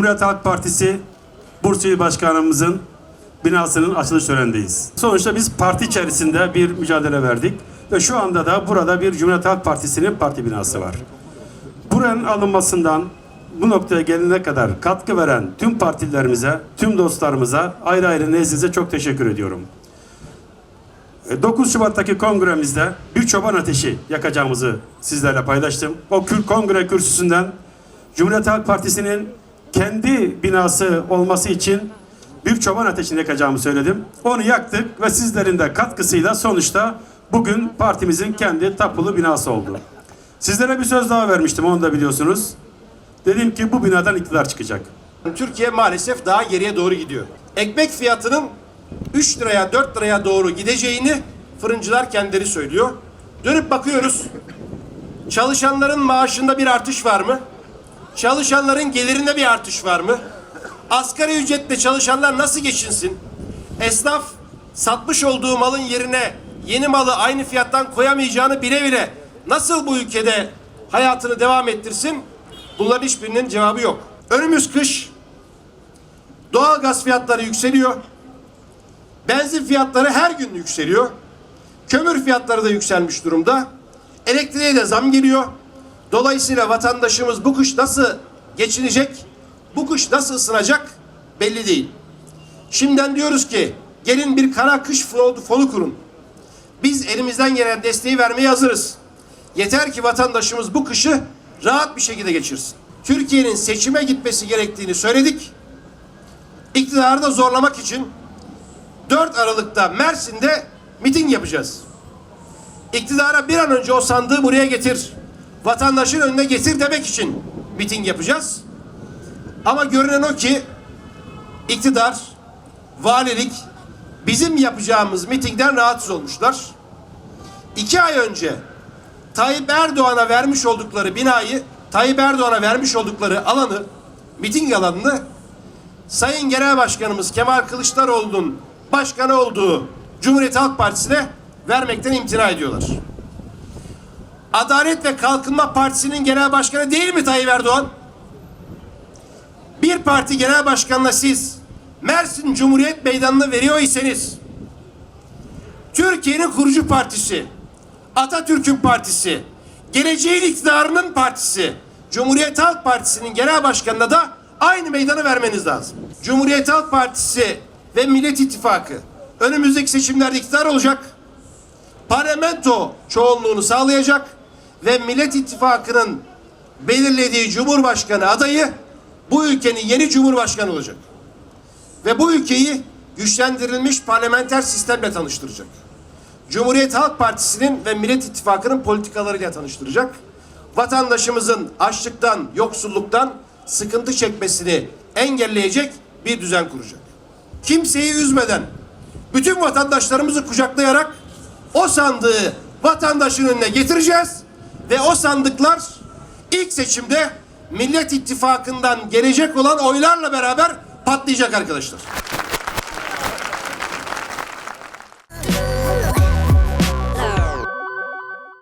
Cumhuriyet Halk Partisi Bursa İl Başkanımızın binasının açılış törenindeyiz. Sonuçta biz parti içerisinde bir mücadele verdik ve şu anda da burada bir Cumhuriyet Halk Partisi'nin parti binası var. Buranın alınmasından bu noktaya gelene kadar katkı veren tüm partilerimize, tüm dostlarımıza ayrı ayrı nezdinize çok teşekkür ediyorum. E, 9 Şubat'taki kongremizde bir çoban ateşi yakacağımızı sizlerle paylaştım. O kongre kürsüsünden Cumhuriyet Halk Partisi'nin kendi binası olması için bir çoban ateşini yakacağımı söyledim. Onu yaktık ve sizlerin de katkısıyla sonuçta bugün partimizin kendi tapulu binası oldu. Sizlere bir söz daha vermiştim onu da biliyorsunuz. Dedim ki bu binadan iktidar çıkacak. Türkiye maalesef daha geriye doğru gidiyor. Ekmek fiyatının 3 liraya 4 liraya doğru gideceğini fırıncılar kendileri söylüyor. Dönüp bakıyoruz. Çalışanların maaşında bir artış var mı? Çalışanların gelirinde bir artış var mı? Asgari ücretle çalışanlar nasıl geçinsin? Esnaf satmış olduğu malın yerine yeni malı aynı fiyattan koyamayacağını bile bile nasıl bu ülkede hayatını devam ettirsin? Bunların hiçbirinin cevabı yok. Önümüz kış. Doğal gaz fiyatları yükseliyor. Benzin fiyatları her gün yükseliyor. Kömür fiyatları da yükselmiş durumda. Elektriğe de zam geliyor. Dolayısıyla vatandaşımız bu kış nasıl geçinecek, bu kış nasıl ısınacak belli değil. Şimdiden diyoruz ki gelin bir kara kış fonu, kurun. Biz elimizden gelen desteği vermeye hazırız. Yeter ki vatandaşımız bu kışı rahat bir şekilde geçirsin. Türkiye'nin seçime gitmesi gerektiğini söyledik. İktidarı da zorlamak için 4 Aralık'ta Mersin'de miting yapacağız. İktidara bir an önce o sandığı buraya getir. Vatandaşın önüne getir demek için miting yapacağız. Ama görünen o ki iktidar, valilik bizim yapacağımız mitingden rahatsız olmuşlar. İki ay önce Tayyip Erdoğan'a vermiş oldukları binayı, Tayyip Erdoğan'a vermiş oldukları alanı, miting alanını Sayın Genel Başkanımız Kemal Kılıçdaroğlu'nun başkanı olduğu Cumhuriyet Halk Partisi'ne vermekten imtina ediyorlar. Adalet ve Kalkınma Partisi'nin genel başkanı değil mi Tayyip Erdoğan? Bir parti genel başkanına siz Mersin Cumhuriyet Meydanı'nı veriyor iseniz Türkiye'nin kurucu partisi, Atatürk'ün partisi, geleceğin iktidarının partisi, Cumhuriyet Halk Partisi'nin genel başkanına da aynı meydanı vermeniz lazım. Cumhuriyet Halk Partisi ve Millet İttifakı önümüzdeki seçimlerde iktidar olacak. Parlamento çoğunluğunu sağlayacak ve Millet İttifakı'nın belirlediği Cumhurbaşkanı adayı bu ülkenin yeni Cumhurbaşkanı olacak. Ve bu ülkeyi güçlendirilmiş parlamenter sistemle tanıştıracak. Cumhuriyet Halk Partisi'nin ve Millet İttifakı'nın politikalarıyla tanıştıracak. Vatandaşımızın açlıktan, yoksulluktan sıkıntı çekmesini engelleyecek bir düzen kuracak. Kimseyi üzmeden, bütün vatandaşlarımızı kucaklayarak o sandığı vatandaşın önüne getireceğiz ve o sandıklar ilk seçimde Millet İttifakı'ndan gelecek olan oylarla beraber patlayacak arkadaşlar.